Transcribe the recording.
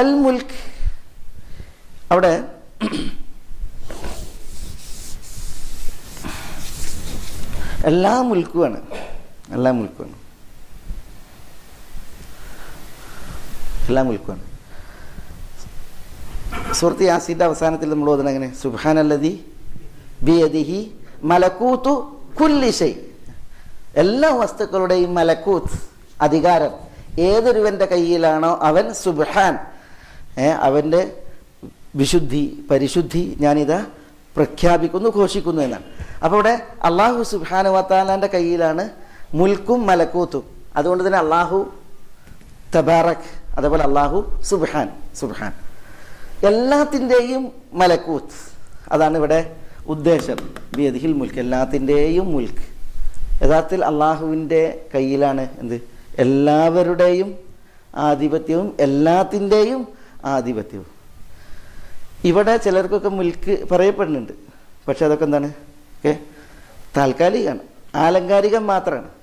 അൽ മുൽക്ക് അവിടെ എല്ലാ മുൽക്കുമാണ് എല്ലാ മുൽക്കുമാണ് എല്ലാ മുൽക്കുമാണ് സുഹൃത്ത് യാസിന്റെ അവസാനത്തിൽ നമ്മൾ ഓതുന്നത് എങ്ങനെ? അല്ലതി ബിയദിഹി മലക്കൂത്തു കുല്ലിശൈ എല്ലാ വസ്തുക്കളുടെയും മലക്കൂത്ത് അധികാരം ഏതൊരുവന്റെ കയ്യിലാണോ അവൻ സുബ്ഹാൻ. അവന്റെ വിശുദ്ധി പരിശുദ്ധി ഞാനിതാ പ്രഖ്യാപിക്കുന്നു ഘോഷിക്കുന്നു എന്നാണ്. അപ്പോൾ ഇവിടെ അള്ളാഹു സുഹാന വത്താലാന്റെ കയ്യിലാണ് മുൽക്കും മലക്കൂത്തും. അതുകൊണ്ട് തന്നെ അള്ളാഹു തബാറക് അതേപോലെ അള്ളാഹു സുബ്ഹാൻ സുബ്ഹാൻ. എല്ലാത്തിന്റെയും മലക്കൂത്ത്. അതാണ് ഇവിടെ ഉദ്ദേശം. ബിയദിഹിൽ മുൽക്ക് എല്ലാത്തിന്റെയും മുൽക്ക്. യഥാർത്ഥത്തിൽ അള്ളാഹുവിന്റെ കയ്യിലാണ് എന്ത്? എല്ലാവരുടെയും ആധിപത്യവും എല്ലാത്തിന്റെയും ആധിപത്യവും ഇവിടെ ചിലർക്കൊക്കെ മിൽക്ക് പറയപ്പെടുന്നുണ്ട്. പക്ഷെ അതൊക്കെ എന്താണ്? ഓക്കെ താൽക്കാലികമാണ്. ആലങ്കാരികം മാത്രമാണ്.